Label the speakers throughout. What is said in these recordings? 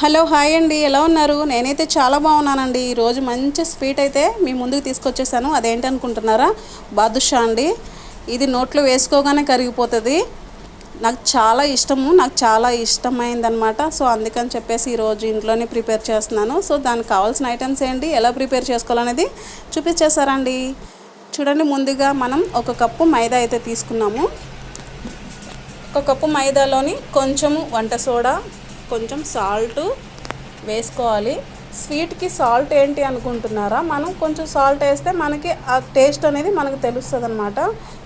Speaker 1: Hello hi అండి. ఎలా ఉన్నారు? నేనైతే చాలా బాగున్నానండి. ఈరోజు మంచి స్వీట్ అయితే మీ ముందుకు తీసుకొచ్చేసాను. అదేంటి అనుకుంటున్నారా? బాదుషా అండి. ఇది నోట్లో వేసుకోగానే కరిగిపోతుంది. నాకు చాలా ఇష్టము. నాకు చాలా ఇష్టమైందనమాట సో అందుకని చెప్పేసి ఈరోజు ఇంట్లోనే ప్రిపేర్ చేస్తున్నాను. సో దానికి కావాల్సిన ఐటమ్స్ ఏంటి? ఎలా ప్రిపేర్ చేసుకోవాలనేది చూపించేస్తారండి చూడండి ముందుగా మనం ఒక కప్పు మైదా అయితే తీసుకున్నాము. ఒక కప్పు మైదాలోని కొంచెము వంట సోడా కొంచెం సాల్ట్ వేసుకోవాలి. స్వీట్కి సాల్ట్ ఏంటి అనుకుంటున్నారా? మనం కొంచెం సాల్ట్ వేస్తే మనకి ఆ టేస్ట్ అనేది మనకు తెలుస్తుంది అనమాట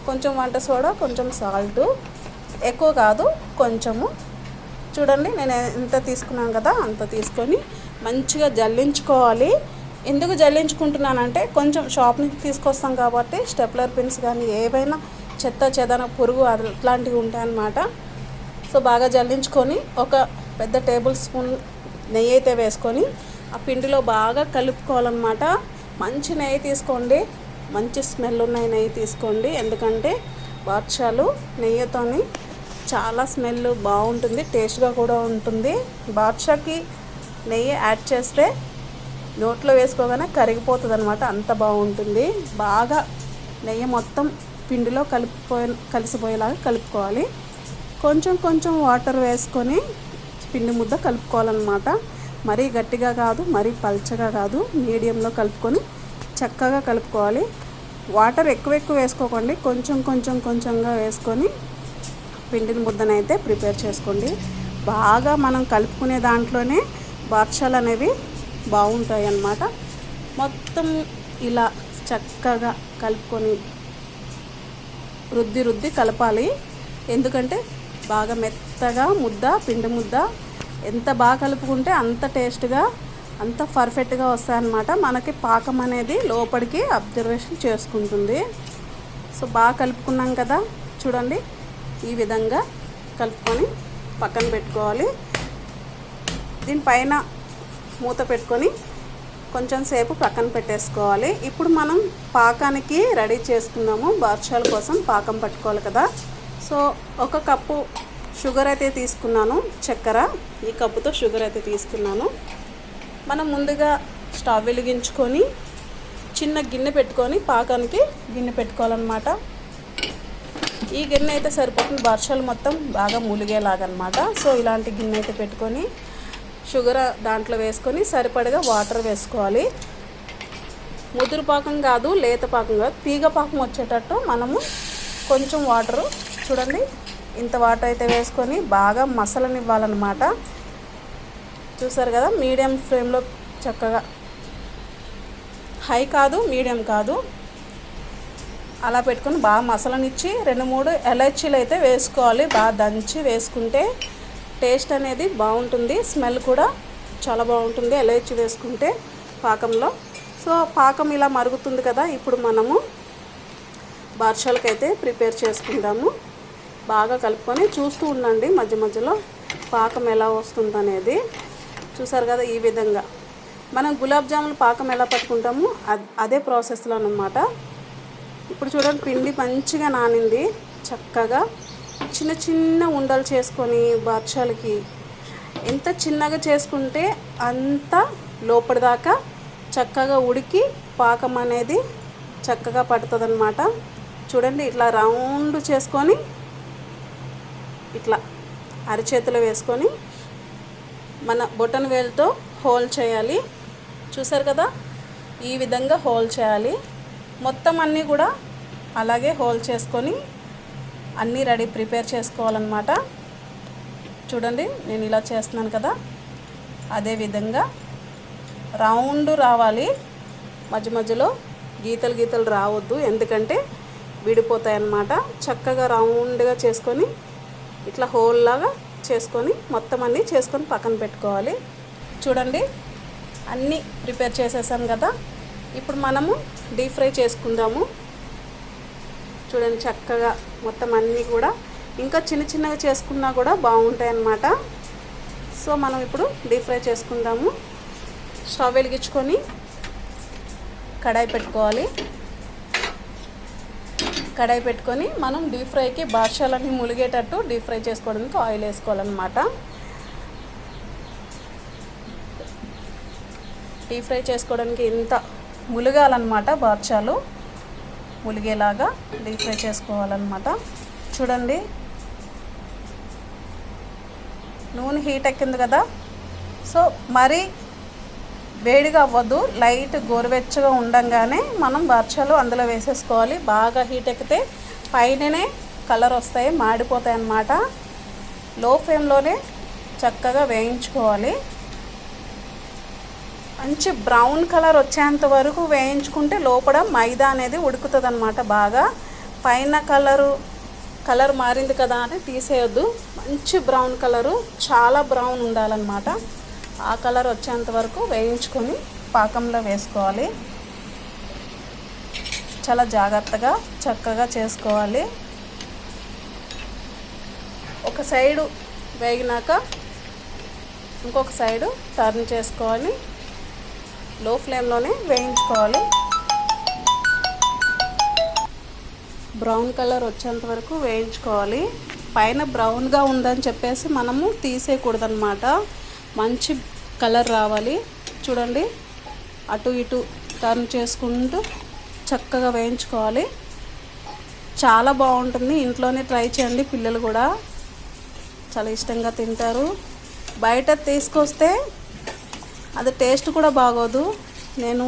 Speaker 1: కొంచెం వంట సోడా కొంచెం సాల్ట్. ఎక్కువ కాదు కొంచెము. చూడండి నేను ఎంత తీసుకున్నాను కదా అంత తీసుకొని మంచిగా జల్లించుకోవాలి. ఎందుకు జల్లించుకుంటున్నానంటే కొంచెం షాప్ నుంచి తీసుకొస్తాం కాబట్టి స్టెప్లర్ పిన్స్ కానీ ఏవైనా చెత్త చెదన పురుగు అట్లాంటివి ఉంటాయన్నమాట. సో బాగా జల్లించుకొని ఒక పెద్ద టేబుల్ స్పూన్ నెయ్యి అయితే వేసుకొని ఆ పిండిలో బాగా కలుపుకోవాలన్నమాట. మంచి నెయ్యి తీసుకోండి. మంచి స్మెల్ ఉన్న నెయ్యి తీసుకోండి. ఎందుకంటే బాద్షాలు నెయ్యితోని చాలా స్మెల్ బాగుంటుంది టేస్ట్గా కూడా ఉంటుంది. బాద్షాకి నెయ్యి యాడ్ చేస్తే నోట్లో వేసుకోగానే కరిగిపోతుంది అనమాట అంత బాగుంటుంది. బాగా నెయ్యి మొత్తం పిండిలో కలిపిపోయే కలిసిపోయేలాగా కలుపుకోవాలి. కొంచెం కొంచెం వాటర్ వేసుకొని పిండి ముద్ద కలుపుకోవాలన్నమాట. మరీ గట్టిగా కాదు మరీ పల్చగా కాదు. మీడియంలో కలుపుకొని చక్కగా కలుపుకోవాలి. వాటర్ ఎక్కువ ఎక్కువ వేసుకోకండి. కొంచెం కొంచెం కొంచెంగా వేసుకొని పిండిని ముద్దనైతే ప్రిపేర్ చేసుకోండి. బాగా మనం కలుపుకునే దాంట్లోనే బార్షాలు అనేవి బాగుంటాయి అన్నమాట మొత్తం ఇలా చక్కగా కలుపుకొని రుద్ది రుద్ది కలపాలి. ఎందుకంటే బాగా మెత్తగా ముద్ద పిండి ముద్ద ఎంత బాగా కలుపుకుంటే అంత టేస్ట్గా అంత పర్ఫెక్ట్గా వస్తాయన్నమాట. మనకి పాకం అనేది లోపలికి అబ్జర్వేషన్ చేసుకుంటుంది. సో బాగా కలుపుకున్నాం కదా. చూడండి ఈ విధంగా కలుపుకొని పక్కన పెట్టుకోవాలి. దీనిపైన మూత పెట్టుకొని కొంచెం సేపు పక్కన పెట్టేసుకోవాలి. ఇప్పుడు మనం పాకానికి రెడీ చేసుకున్నాము. బార్షాల కోసం పాకం పట్టుకోవాలి కదా. సో ఒక కప్పు షుగర్ అయితే తీసుకున్నాను చక్కెర ఈ కప్పుతో షుగర్ అయితే తీసుకున్నాను. మనం ముందుగా స్టవ్ వెలిగించుకొని చిన్న గిన్నె పెట్టుకొని పాకానికి గిన్నె పెట్టుకోవాలన్నమాట. ఈ గిన్నె అయితే సరిపోతుంది వర్షాలు మొత్తం బాగా మూలిగేలాగనమాట సో ఇలాంటి గిన్నె అయితే పెట్టుకొని షుగర్ దాంట్లో వేసుకొని సరిపడగా వాటర్ వేసుకోవాలి. ముదురు పాకం కాదు లేత పాకం కాదు తీగ పాకం వచ్చేటట్టు మనము కొంచెం వాటరు చూడండి ఇంత వాటర్ అయితే వేసుకొని బాగా మసలనివ్వాలన్నమాట. చూసారు కదా మీడియం ఫ్లేమ్లో చక్కగా. హై కాదు మీడియం కాదు. అలా పెట్టుకొని బాగా మసలనిచ్చి రెండు మూడు ఎలర్చీలు అయితే వేసుకోవాలి. బాగా దంచి వేసుకుంటే టేస్ట్ అనేది బాగుంటుంది. స్మెల్ కూడా చాలా బాగుంటుంది ఎలర్చీ వేసుకుంటే పాకంలో. సో పాకం ఇలా మరుగుతుంది కదా ఇప్పుడు మనము బార్షాలకైతే ప్రిపేర్ చేసుకుందాము. బాగా కలుపుకొని చూస్తూ ఉండండి. మధ్య మధ్యలో పాకం ఎలా వస్తుంది అనేది చూసారు కదా ఈ విధంగా. మనం గులాబ్ జాములు పాకం ఎలా పట్టుకుంటామో అదే ప్రాసెస్లో అనమాట ఇప్పుడు చూడండి పిండి మంచిగా నానింది. చక్కగా చిన్న చిన్న ఉండలు చేసుకొని బార్షాలకి ఎంత చిన్నగా చేసుకుంటే అంత లోపలిదాకా చక్కగా ఉడికి పాకం అనేది చక్కగా పడుతుంది చూడండి ఇట్లా రౌండ్ చేసుకొని ఇట్లా అరచేతిలో వేసుకొని మన బొటన్ వేలుతో హోల్ చేయాలి. చూసారు కదా? ఈ విధంగా హోల్ చేయాలి. మొత్తం అన్నీ కూడా అలాగే హోల్ చేసుకొని అన్నీ రెడీ ప్రిపేర్ చేసుకోవాలన్నమాట. చూడండి నేను ఇలా చేస్తున్నాను కదా? అదే విధంగా రౌండ్ రావాలి. మధ్య మధ్యలో గీతలు గీతలు రావద్దు. ఎందుకంటే విడిపోతాయి అన్నమాట చక్కగా రౌండ్గా చేసుకొని ఇట్లా హోల్ లాగా చేసుకొని మొత్తం అన్నీ చేసుకొని పక్కన పెట్టుకోవాలి. చూడండి అన్నీ ప్రిపేర్ చేసేసాం కదా. ఇప్పుడు మనము డీప్ ఫ్రై చేసుకుందాము. చూడండి చక్కగా మొత్తం అన్నీ కూడా ఇంకా చిన్న చిన్నగా చేసుకున్నా కూడా బాగుంటాయి అన్నమాట సో మనం ఇప్పుడు డీప్ ఫ్రై చేసుకుందాము. స్టవ్ వెలిగించుకొని కడాయి పెట్టుకోవాలి. కడాయి పెట్టుకొని మనం డీప్ ఫ్రైకి బాషాలన్నీ ములిగేటట్టు డీప్ ఫ్రై చేసుకోవడానికి ఆయిల్ వేసుకోవాలన్నమాట. డీప్ ఫ్రై చేసుకోవడానికి ఇంత ములగాలన్నమాట బార్చాలు ములిగేలాగా డీప్ ఫ్రై చేసుకోవాలన్నమాట. చూడండి. నూనె హీట్ ఎక్కింది కదా. సో మరీ వేడిగా అవ్వద్దు లైట్ గోరువెచ్చగా ఉండంగానే మనం బర్చాలు అందులో వేసేసుకోవాలి. బాగా హీట్ ఎక్కితే పైననే కలర్ వస్తాయి మాడిపోతాయి అన్నమాట. లో ఫ్లేమ్లోనే చక్కగా వేయించుకోవాలి. మంచి బ్రౌన్ కలర్ వచ్చేంత వరకు వేయించుకుంటే లోపల మైదా అనేది ఉడుకుతుంది అనమాట బాగా. పైన కలరు కలర్ మారింది కదా అని తీసేయొద్దు. మంచి బ్రౌన్ కలరు చాలా బ్రౌన్ ఉండాలన్నమాట. ఆ కలర్ వచ్చేంత వరకు వేయించుకొని పాకంలో వేసుకోవాలి. చాలా జాగ్రత్తగా చక్కగా చేసుకోవాలి. ఒక సైడు వేగినాక ఇంకొక సైడు టర్న్ చేసుకోవాలి లో ఫ్లేమ్లోనే వేయించుకోవాలి. బ్రౌన్ కలర్ వచ్చేంత వరకు వేయించుకోవాలి. పైన బ్రౌన్గా ఉందని చెప్పేసి మనము తీసేయకూడదనమాట మంచి కలర్ రావాలి. చూడండి. అటు ఇటు టర్న్ చేసుకుంటూ చక్కగా వేయించుకోవాలి. చాలా బాగుంటుంది. ఇంట్లోనే ట్రై చేయండి. పిల్లలు కూడా చాలా ఇష్టంగా తింటారు. బయట తీసుకొస్తే అది టేస్ట్ కూడా బాగోదు. నేను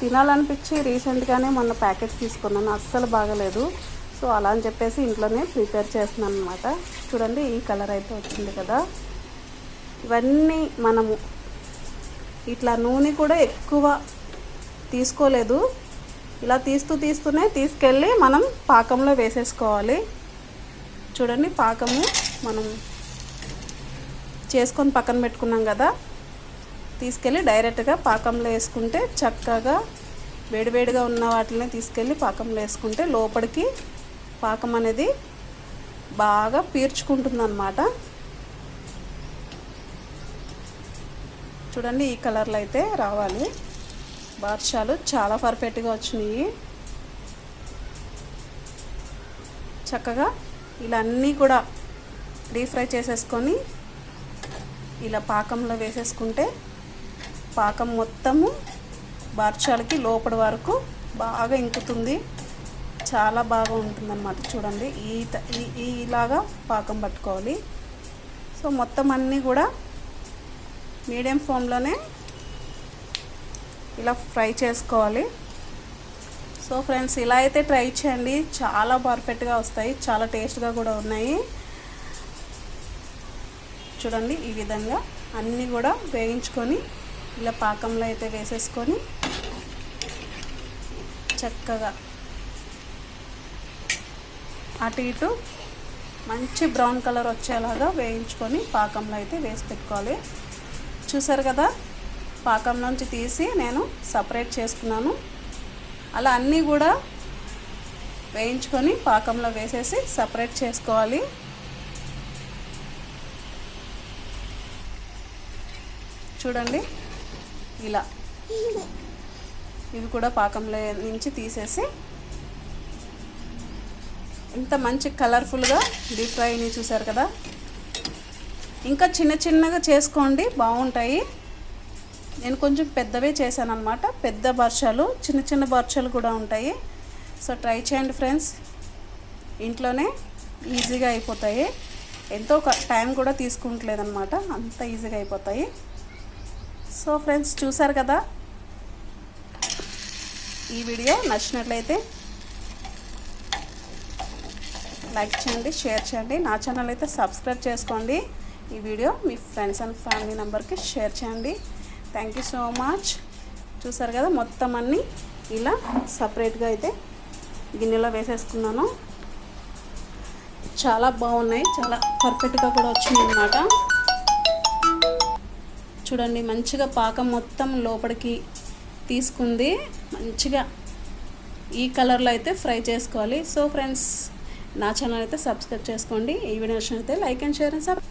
Speaker 1: తినాలనిపించి రీసెంట్గానే మొన్న ప్యాకెట్ తీసుకున్నాను. అస్సలు బాగలేదు. సో అలా అని చెప్పేసి ఇంట్లోనే ప్రిపేర్ చేస్తున్నాను అనమాట చూడండి ఈ కలర్ అయితే వచ్చింది కదా. ఇవన్నీ మనము ఇట్లా నూనె కూడా ఎక్కువ తీసుకోలేదు. ఇలా తీస్తూ తీస్తూనే తీసుకెళ్ళి మనం పాకంలో వేసేసుకోవాలి. చూడండి పాకము మనం చేసుకొని పక్కన పెట్టుకున్నాం కదా. తీసుకెళ్ళి డైరెక్ట్గా పాకంలో వేసుకుంటే చక్కగా వేడివేడిగా ఉన్న వాటిని తీసుకెళ్ళి పాకంలో వేసుకుంటే లోపలికి పాకం అనేది బాగా పీర్చుకుంటుంది చూడండి ఈ కలర్లో అయితే రావాలి. బార్షాలు చాలా పర్ఫెక్ట్గా వచ్చినాయి. చక్కగా ఇలా అన్నీ కూడా డీప్ ఫ్రై చేసేసుకొని ఇలా పాకంలో వేసేసుకుంటే పాకం మొత్తము బార్షాలకి లోపల వరకు బాగా ఇంకుతుంది. చాలా బాగా ఉంటుందన్నమాట చూడండి. ఈ ఈ ఇలాగా పాకం పట్టుకోవాలి. సో మొత్తం అన్నీ కూడా మీడియం ఫ్లేమ్లోనే ఇలా ఫ్రై చేసుకోవాలి. సో ఫ్రెండ్స్ ఇలా అయితే ట్రై చేయండి. చాలా పర్ఫెక్ట్గా వస్తాయి. చాలా టేస్ట్గా కూడా ఉన్నాయి. చూడండి ఈ విధంగా అన్నీ కూడా వేయించుకొని ఇలా పాకంలో అయితే వేసేసుకొని చక్కగా అటు ఇటు మంచి బ్రౌన్ కలర్ వచ్చేలాగా వేయించుకొని పాకంలో అయితే వేసి పెట్టుకోవాలి. చూసారు కదా? పాకం నుంచి తీసి నేను సపరేట్ చేసుకున్నాను. అలా అన్నీ కూడా వేయించుకొని పాకంలో వేసేసి సపరేట్ చేసుకోవాలి. చూడండి. ఇలా. ఇవి కూడా పాకంలో నుంచి తీసేసి ఇంత మంచి కలర్ఫుల్గా డీప్ ఫ్రైని చూసారు కదా? ఇంకా చిన్న చిన్నగా చేసుకోండి బాగుంటాయి. నేను కొంచెం పెద్దవే చేశాను అనమాట పెద్ద బర్షాలు చిన్న చిన్న బర్షాలు కూడా ఉంటాయి. సో ట్రై చేయండి ఫ్రెండ్స్. ఇంట్లోనే ఈజీగా అయిపోతాయి. ఎంతో టైం కూడా తీసుకుంటలేదన్నమాట. అంత ఈజీగా అయిపోతాయి. సో ఫ్రెండ్స్ చూసారు కదా? ఈ వీడియో నచ్చినట్లయితే లైక్ చేయండి షేర్ చేయండి. నా ఛానల్ అయితే సబ్స్క్రైబ్ చేసుకోండి. ఈ వీడియో మీ ఫ్రెండ్స్ అండ్ ఫ్యామిలీ నెంబర్కి షేర్ చేయండి. థ్యాంక్ యూ సో మచ్ చూసారు కదా మొత్తం అన్నీ ఇలా సపరేట్గా అయితే గిన్నెలో వేసేసుకున్నాను. చాలా బాగున్నాయి చాలా పర్ఫెక్ట్గా కూడా వచ్చింది అన్నమాట చూడండి మంచిగా పాకం మొత్తం లోపలికి తీసుకుంది. మంచిగా ఈ కలర్లో అయితే ఫ్రై చేసుకోవాలి. సో ఫ్రెండ్స్ నా ఛానల్ అయితే సబ్స్క్రైబ్ చేసుకోండి. ఈ video నచ్చినైతే like and share and sub